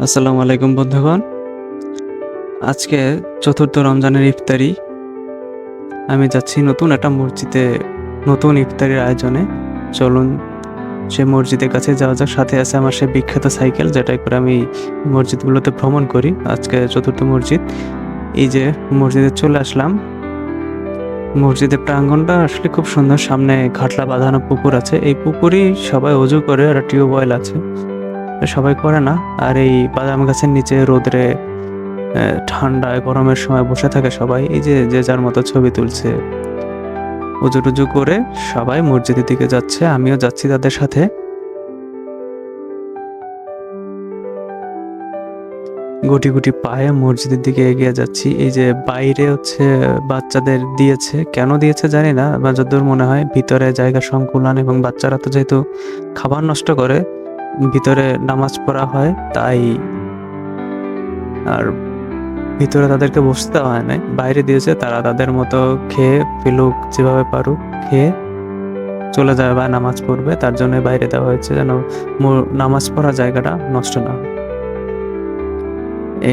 আসসালামু আলাইকুম বন্ধুগণ। আজকে চতুর্থ রমজানের ইফতারি। আমি যাচ্ছি নতুন একটা মসজিদে, নতুন ইফতারির আয়োজনে। চলুন সে মসজিদের কাছে যাওয়া যাক। সাথে আছে আমার সে বিখ্যাত সাইকেল, যেটা করে আমি মসজিদগুলোতে ভ্রমণ করি। আজকে চতুর্থ মসজিদ। এই যে মসজিদে চলে আসলাম। মসজিদের প্রাঙ্গনটা আসলে খুব সুন্দর। সামনে ঘাটলা বাঁধানো পুকুর আছে। এই পুকুরই সবাই অজু করে আর টিউবওয়েল আছে। সবাই করে না। আর এই বাদাম গাছের নিচে রোদরে ঠান্ডায়, গরমের সময় বসে থাকে সবাই। এই যে যে যার মতো ছবি তুলছে। উজু টুজু করে সবাই মসজিদের দিকে যাচ্ছে। আমিও যাচ্ছি তাদের সাথে। গুটি গুটি পায়ে মসজিদের দিকে এগিয়ে যাচ্ছি। এই যে বাইরে হচ্ছে বাচ্চাদের দিয়েছে। কেন দিয়েছে জানি না, বা যতদূর মনে হয়। ভিতরে জায়গা সংকুলন এবং বাচ্চারা তো যেহেতু খাবার নষ্ট করে ভিতরে নামাজ পড়া হয়, তাই আর ভিতরে তাদেরকে বসতে হয় নাই। বাইরে দিয়েছে, তারা তাদের মতো খেয়ে ফেলুক যেভাবে পারুক, খেয়ে চলে যাবে বা নামাজ পড়বে। তার জন্য বাইরে দেওয়া হয়েছে যেন নামাজ পড়া জায়গাটা নষ্ট না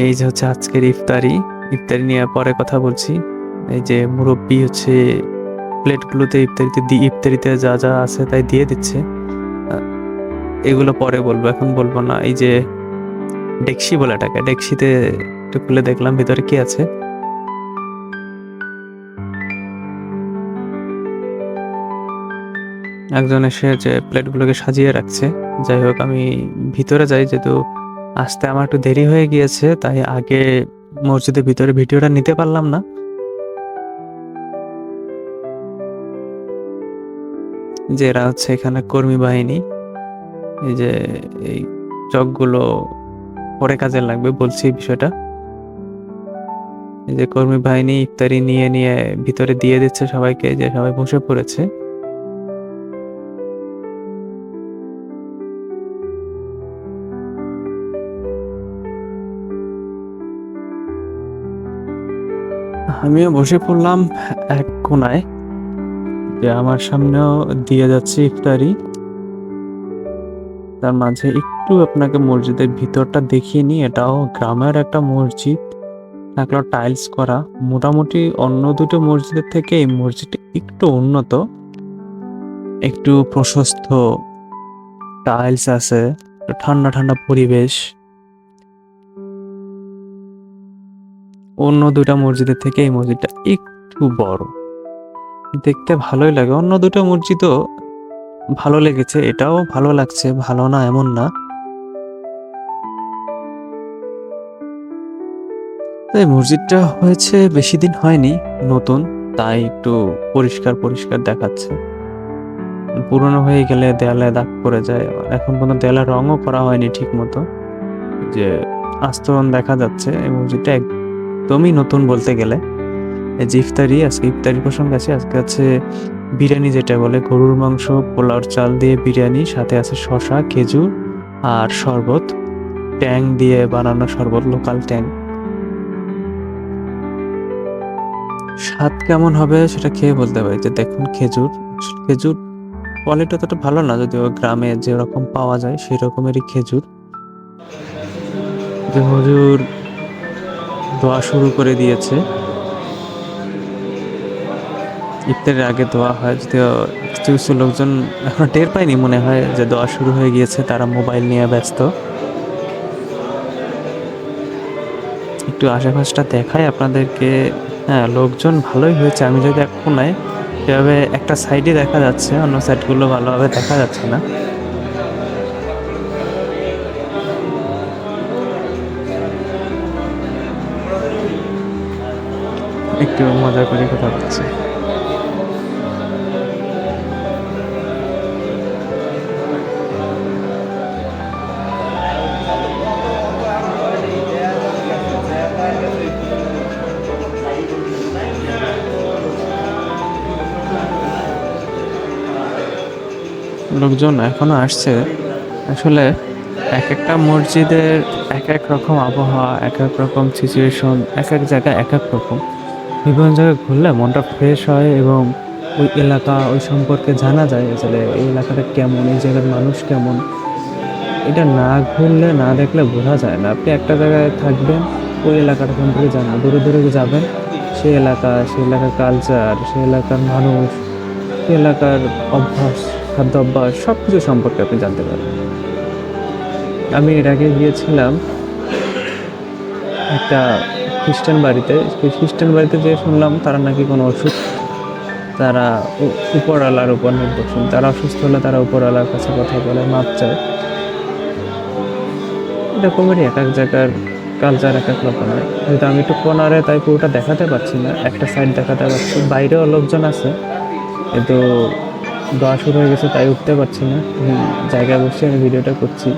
এই যে হচ্ছে আজকের ইফতারি। ইফতারি নিয়ে পরে কথা বলছি। এই যে মুরব্বি হচ্ছে, প্লেটগুলোতে ইফতারিতে দি, ইফতারিতে যা যা আছে তাই দিয়ে দিচ্ছে। এগুলো পরে বলব, এখন বলব না। এই যে ডেক্সি বলে টাকা ডেক্সিতে একটু খুলে দেখলাম ভিতরে কি আছে। একজন এসে যে প্লেটগুলোকে সাজিয়ে রাখছে। যাই হোক, আমি ভিতরে যাই, যেহেতু আসতে আমার একটু দেরি হয়ে গিয়েছে, তাই আগে মসজিদের ভিতরে ভিডিওটা নিতে পারলাম না। যে এরা হচ্ছে এখানে কর্মী বাহিনী। এই যে, এই চকগুলো পরে কাজে লাগবে বলছি বিষয়টা। যে কর্মী বাহিনী ইফতারি নিয়ে নিয়ে ভিতরে দিয়ে দিচ্ছে সবাইকে যে সবাই বসে পড়েছে। আমিও বসে পড়লাম এক কোনায়। যে আমার সামনেও দিয়ে যাচ্ছে ইফতারি। তার মাঝে একটু আপনাকে মসজিদের ভিতরটা দেখিয়ে নিই। এটাও গ্রামের একটা মসজিদ। থাকল টাইলস করা। মোটামুটি অন্য দুটো মসজিদের থেকে এই মসজিদটা একটু উন্নত। একটু প্রশস্ত টাইলস আছে। ঠান্ডা ঠান্ডা পরিবেশ। অন্য দুটা মসজিদের থেকে এই মসজিদটা একটু বড়। দেখতে ভালোই লাগে। অন্য দুটো মসজিদও ভালো লেগেছে, এটাও ভালো লাগছে, ভালো না এমন না। এই মসজিদটা হয়েছে, বেশি দিন হয়নি, নতুন, তাই একটু পরিষ্কার পরিষ্কার দেখাচ্ছে। পুরনো হয়ে গেলে দেয়ালে দাগ পড়ে যায়, এখন পর্যন্ত দেয়ালে রঙও করা হয়নি ঠিক মতো যে আস্তরণ দেখা যাচ্ছে, এই মসজিদটা একদমই নতুন বলতে গেলে। এই যে ইফতারি, আজকে ইফতারি প্রসঙ্গ আছে, আজকে আছে বিরিয়ানি যেটা বলে গরুর মাংস, পোলাওর চাল দিয়ে বিরিয়ানি, সাথে আছে শশা খেজুর আর শরবত। ট্যাং দিয়ে বানানো শরবত লোকাল ট্যাং। স্বাদ কেমন হবে সেটা খেয়ে বলতে পারি যে দেখুন খেজুর। খেজুর কোয়ালিটি অতটা ভালো না, যদিও গ্রামে যেরকম পাওয়া যায় সেই রকমেরই খেজুর। যে হুজুর দোয়া শুরু করে দিয়েছে। ইফতারের আগে দোয়া হয়, যদিও কিছু কিছু লোকজন এখনও টের পায়নি মনে হয় যে দোয়া শুরু হয়ে গিয়েছে, তারা মোবাইল নিয়ে ব্যস্ত। একটু আশেপাশটা দেখাই আপনাদেরকে। হ্যাঁ লোকজন ভালোই হয়েছে, আমি যদি এক কোনায় সেভাবে একটা সাইডে দেখা যাচ্ছে, অন্য সাইডগুলো ভালোভাবে দেখা যাচ্ছে না। একটু মজা করে কথা বলছি। লোকজন এখনও আসছে, আসলে এক একটা মসজিদের এক এক রকম আবহাওয়া এক এক রকম সিচুয়েশন এক এক জায়গায় এক এক রকম। বিভিন্ন জায়গায় ঘুরলে মনটা ফ্রেশ হয় এবং ওই এলাকা, ওই সম্পর্কে জানা যায় আসলে এই এলাকাটা কেমন, এই জায়গার মানুষ কেমন। এটা না ঘুরলে, না দেখলে বোঝা যায় না। আপনি একটা জায়গায় থাকবেন, ওই এলাকাটা সম্পর্কে জানা, দূরে দূরে যাবেন, সেই এলাকা, সেই এলাকার কালচার সেই এলাকার মানুষ, সেই এলাকার অভ্যাস। খাদ্য অভ্যাস সব কিছু সম্পর্কে আপনি জানতে পারবেন। আমি এর আগে গিয়েছিলাম একটা খ্রিস্টান বাড়িতে। খ্রিস্টান বাড়িতে যে শুনলাম তারা নাকি কোনো ওষুধ, তারা উপরওয়ালার উপর নির্ভরশীল। তারা অসুস্থ হলে তারা উপরওয়ালার কাছে কথা বলে, মাপ চায়। এরকমেরই এক এক জায়গার কালচার এক এক রকম হয় যেহেতু আমি একটু কোনারে তাই পুরোটা দেখাতে পারছি না, একটা সাইড দেখাতে পারছি। বাইরেও লোকজন আছে, কিন্তু দোয়া শুরু হয়ে গেছে, তাই উঠতে পারছি না। জায়গায় বসে আমি ভিডিওটা করছি।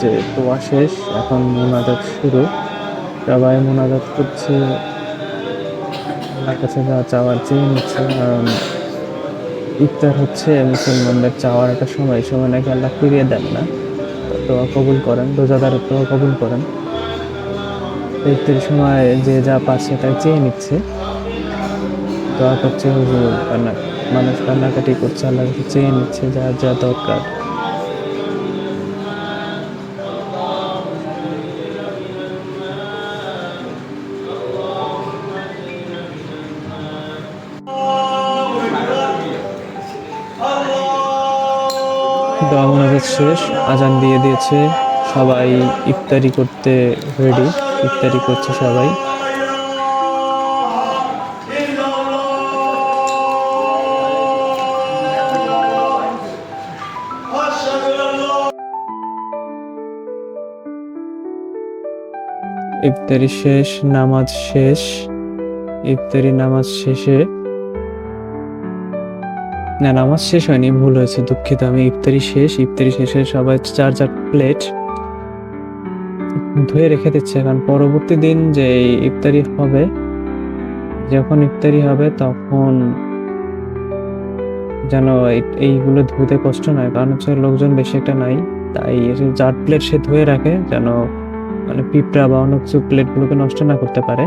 যে দোয়া শেষ, এখন মোনাজাত শুরু। সবাই মোনাজাত করছে। আল্লাহর কাছে যা চাওয়ার চেয়ে নিচ্ছে, কারণ ইফতার হচ্ছে, মুসলমানদের চাওয়ার একটা সময়, এই সময় নাকি আল্লাহ ফিরিয়ে দেন না। তো কবুল করেন রোজাদার তো কবুল করেন। তো ইফতারের সময় যে যা পাচ্ছে তাই চেয়ে নিচ্ছে। দোয়া করছে হুজুর কান্না মানুষ কান্নাকাটি করছে, আল্লাহ চেয়ে নিচ্ছে যা যা দরকার। দোয়া মোনাজাত শেষ। আজান দিয়ে দিয়েছে। সবাই ইফতারি করতে রেডি ইফতারি করছে সবাই। ইফতারি শেষ, নামাজ শেষ। ইফতারি নামাজ শেষে না নামাজ শেষ হয়নি, ভুল হয়েছে, দুঃখিত, আমি ইফতারি শেষ, ইফতারি শেষে সবাই চার চার প্লেট ধুয়ে রেখে দিচ্ছে, কারণ পরবর্তী দিন যে ইফতারি হবে, যখন ইফতারি হবে তখন যেন এইগুলো ধুতে কষ্ট নয়, কারণ হচ্ছে লোকজন বেশি একটা নাই, তাই চার প্লেট সে ধুয়ে রাখে যেন মানে পিঁপড়া বা অন্য কিছু প্লেটগুলোকে নষ্ট না করতে পারে।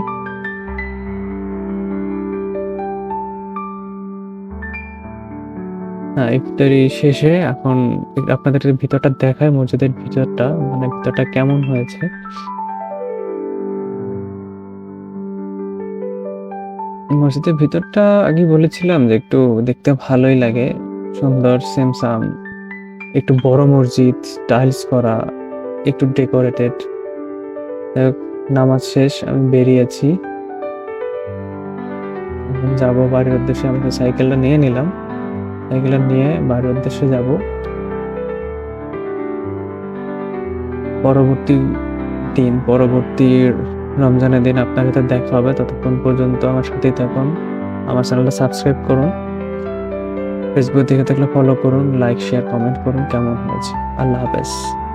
ইফতারি শেষে এখন আপনাদের ভিতরটা দেখায়, মসজিদের ভিতরটা মানে ভিতরটা কেমন হয়েছে? মসজিদের ভিতরটা আগে বলেছিলাম যে একটু দেখতে ভালোই লাগে, সুন্দর সেমসাম একটু বড় মসজিদ টাইলস করা, একটু ডেকোরেটেড নামাজ শেষ, আমি বেরিয়েছি। যাব বাড়ির উদ্দেশ্যে, আমি সাইকেলটা নিয়ে নিলাম। সাইকেলটা নিয়ে বাড়ির উদ্দেশ্যে যাব। পরবর্তী দিন, পরবর্তী রমজানের দিন আপনার সাথে দেখা হবে। ততক্ষণ পর্যন্ত আমার সাথেই থাকুন। আমার চ্যানেলটা সাবস্ক্রাইব করুন। ফেসবুক দেখে থাকলে ফলো করুন লাইক শেয়ার কমেন্ট করুন। কেমন হয়েছে? আল্লাহ হাফেজ।